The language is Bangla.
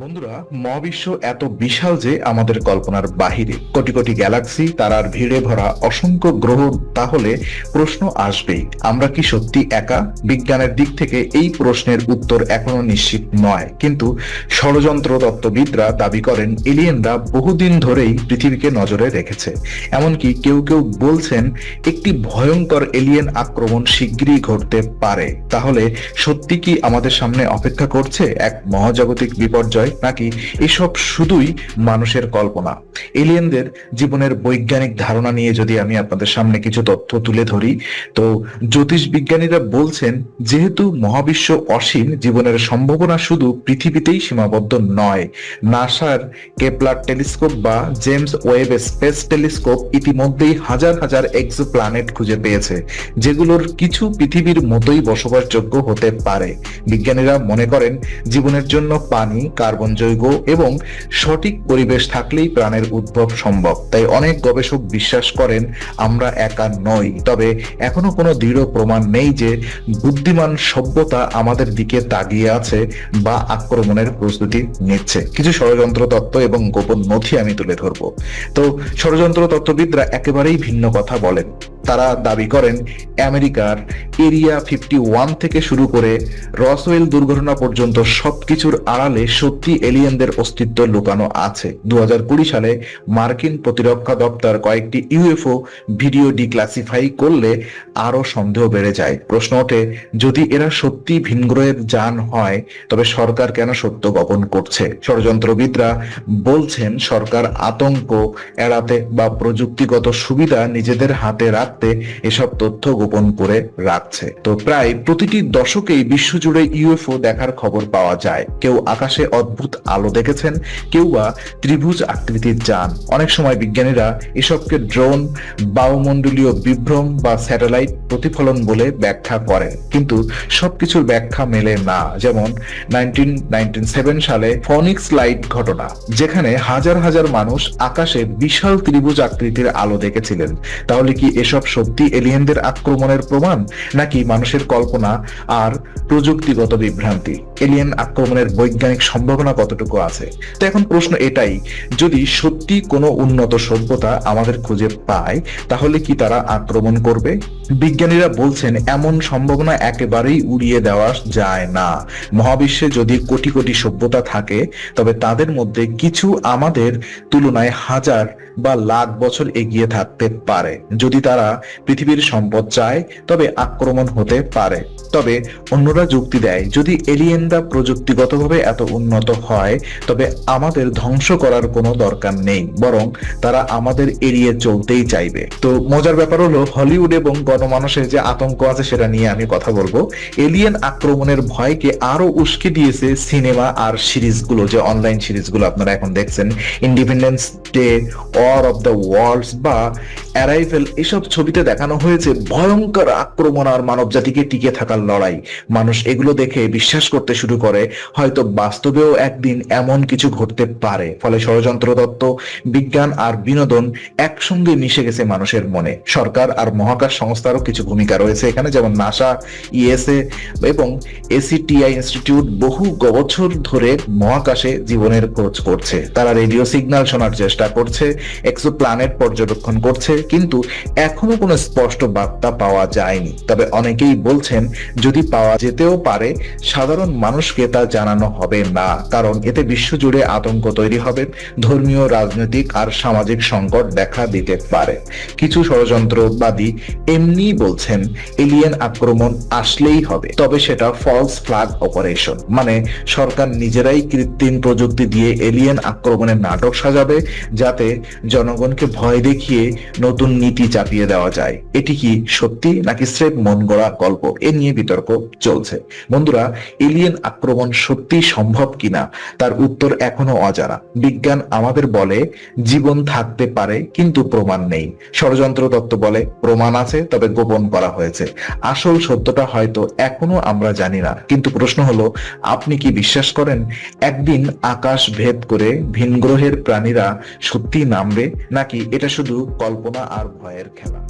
বন্ধুরা, মহাবিশ্ব এত বিশাল যে আমাদের কল্পনার বাহিরে। কোটি কোটি গ্যালাক্সি, তারার ভিড়ে ভরা অসংখ্য গ্রহ, তাহলে প্রশ্ন আসবেই, আমরা কি সত্যি একা? বিজ্ঞানের দিক থেকে এই প্রশ্নের উত্তর এখনও নিশ্চিত নয়। কিন্তু ষড়যন্ত্র তত্ত্ববিদরা দাবি করেন, এলিয়েনরা বহুদিন ধরেই পৃথিবীকে নজরে রেখেছে। এমনকি কেউ কেউ বলছেন, একটি ভয়ঙ্কর এলিয়েন আক্রমণ শিগগিরই ঘটতে পারে। তাহলে সত্যি কি আমাদের সামনে অপেক্ষা করছে এক মহাজাগতিক বিপর্যয়? নাকি? এসব শুধুই মানুষের কল্পনা। এলিয়েনদের জীবনের বৈজ্ঞানিক ধারণা নিয়ে যদি আমি আপনাদের সামনে কিছু তথ্য তুলে ধরি, তো জ্যোতিষ বিজ্ঞানীরা বলছেন, যেহেতু মহাবিশ্ব অসীম, জীবনের সম্ভাবনা শুধু পৃথিবীতেই সীমাবদ্ধ নয়। নাসার কেপলার টেলিস্কোপ বা জেমস ওয়েব স্পেস টেলিস্কোপ ইতিমধ্যেই হাজার হাজার এক্সো প্ল্যানেট খুঁজে পেয়েছে, যেগুলোর কিছু পৃথিবীর মতোই বসবাসযোগ্য হতে পারে। বিজ্ঞানীরা মনে করেন, জীবনের জন্য পানি কার্বন যৌগ এবং সঠিক পরিবেশ থাকলেই প্রাণের উদ্ভব সম্ভব। তাই অনেক গবেষক বিশ্বাস করেন, আমরা একা নই। তবে এখনও কোনো দৃঢ় প্রমাণ নেই যে বুদ্ধিমান সভ্যতা আমাদের দিকে তাকিয়ে আছে বা আক্রমণের প্রস্তুতি নিচ্ছে। কিছু ষড়যন্ত্র তত্ত্ব এবং গোপন নথি আমি তুলে ধরব। তো ষড়যন্ত্র তত্ত্ববিদরা একেবারেই ভিন্ন কথা বলেন। তারা দাবি করেন, আমেরিকার এরিয়া ফিফটি ওয়ান থেকে শুরু করে রসওয়েল দুর্ঘটনা পর্যন্ত সবকিছুর আড়ালে সত্যি এলিয়েনদের অস্তিত্ব লুকানো আছে। দু হাজার কুড়ি সালে মার্কিন প্রতিরক্ষা দপ্তর কয়েকটি ইউএফও ভিডিও ডিক্লাসিফাই করলে আরও সন্দেহ বেড়ে যায়। প্রশ্ন ওঠে, যদি এরা সত্যি ভিনগ্রহের যান হয়, তবে সরকার কেন সত্য গোপন করছে? ষড়যন্ত্রবিদরা বলছেন, সরকার আতঙ্ক এড়াতে বা প্রযুক্তিগত সুবিধা নিজেদের হাতে রাখতে এসব তথ্য গোপন করে রাখছে। তো প্রায় প্রতিটি দশকেই বিশ্বজুড়ে ইউএফও দেখার খবর পাওয়া যায়। কেউ আকাশে অদ্ভুত আলো দেখেছেন, কেউ বা ত্রিভুজ আকৃতির যান। অনেক সময় বিজ্ঞানীরা এসবকে ড্রোন, বায়ুমণ্ডলীয় বিভ্রম বা স্যাটেলাইট প্রতিফলন বলে ব্যাখ্যা করেন। কিন্তু সবকিছুর ব্যাখ্যা মেলে না। যেমন নাইনটিন সালে ফনিক্স লাইট ঘটনা, যেখানে হাজার হাজার মানুষ আকাশে বিশাল ত্রিভুজ আকৃতির আলো দেখেছিলেন। তাহলে কি এসব সত্যি এলিয়েনদের আক্রমণের প্রমাণ নাকি মানুষের কল্পনা আর প্রযুক্তিগত বিভ্রান্তি? এলিয়েন আক্রমণের বৈজ্ঞানিক সম্ভাবনা কতটুকু আছে? তো এখন প্রশ্ন এটাই, যদি সত্যি কোনো উন্নত সভ্যতা আমাদের খুঁজে পায়, তাহলে কি তারা আক্রমণ করবে? বিজ্ঞানীরা বলছেন, এমন সম্ভাবনা একেবারেই উড়িয়ে দেওয়া যায় না। মহাবিশ্বে যদি কোটি কোটি সভ্যতা থাকে, তবে তাদের মধ্যে কিছু আমাদের তুলনায় হাজার বা লাখ বছর এগিয়ে থাকতে পারে। যদি তারা পৃথিবীর সম্পদ চায়, তবে আক্রমণ হতে পারে। তবে অন্যরা যুক্তি দেয়, যদি এলিয়েনরা প্রযুক্তিগতভাবে এত উন্নত হয়, তবে আমাদের ধ্বংস করার কোনো দরকার নেই, বরং তারা আমাদের এড়িয়ে চলতেই চাইবে। তো মজার ব্যাপার হলো, হলিউড এবং গণমানুষের যে আতঙ্ক আছে সেটা নিয়ে আমি কথা বলব। এলিয়েন আক্রমণের ভয়কে আরও উস্কে দিয়েছে সিনেমা আর সিরিজগুলো, যে অনলাইন সিরিজগুলো আপনারা এখন দেখছেন। Independence Day War of the Worlds বা অ্যারাইভেল এসব ছবিতে দেখানো হয়েছে ভয়ঙ্কর আক্রমণ আর মানব জাতিকে টিকে থাকার লড়াই। মানুষ এগুলো দেখে বিশ্বাস করতে শুরু করে, হয়তো বাস্তবেও একদিন এমন কিছু ঘটতে পারে। ফলে ষড়যন্ত্র তত্ত্ব, বিজ্ঞান আর বিনোদন একসঙ্গে মিশে গেছে মানুষের মনে। সরকার আর মহাকাশ সংস্থারও কিছু ভূমিকা রয়েছে এখানে, যেমন নাসা, ইএসএ এবং এসিটিআই ইনস্টিটিউট বহু বছর ধরে মহাকাশে জীবনের খোঁজ করছে। তারা রেডিও সিগন্যাল শোনার চেষ্টা করছে এক্সো প্ল্যানেট পর্যবেক্ষণ করছে, কিন্তু এখনও কোনো স্পষ্ট বার্তা পাওয়া যায়নি। তবে অনেকেই বলছেন, যদি পাওয়া যেতেও পারে, সাধারণ মানুষকে তা জানানো হবে না, কারণ এতে বিশ্বজুড়ে আতঙ্ক তৈরি হবে, ধর্মীয়, রাজনৈতিক আর সামাজিক সংকট দেখা দিতে পারে। কিছু ষড়যন্ত্রবাদী এমনি বলছেন এলিয়েন আক্রমণ আসলেই হবে। তবে সেটা ফলস ফ্ল্যাগ অপারেশন মানে সরকার নিজেরাই কৃত্রিম প্রযুক্তি দিয়ে এলিয়েন আক্রমণের নাটক সাজাবে, যাতে জনগণকে ভয় দেখিয়ে নতুন নীতি চাপিয়ে দেওয়া যায়। এটি কি সত্যি নাকি স্রেফ মন গড়া গল্প? এ নিয়ে বিতর্ক চলছে। বন্ধুরা এলিয়েন আক্রমণ সত্যি সম্ভব কিনা? তার উত্তর এখনও অজানা। বিজ্ঞান আমাদের বলে, জীবন থাকতে পারে, কিন্তু প্রমাণ নেই। ষড়যন্ত্র তত্ত্ব বলে, প্রমাণ আছে, তবে গোপন করা হয়েছে। আসল সত্যটা হয়তো এখনও আমরা জানি না। কিন্তু প্রশ্ন হলো, আপনি কি বিশ্বাস করেন একদিন আকাশ ভেদ করে ভিনগ্রহের প্রাণীরা সত্যি নামবে? নাকি এটা শুধু কল্পনা আর ভয়ের খেলা?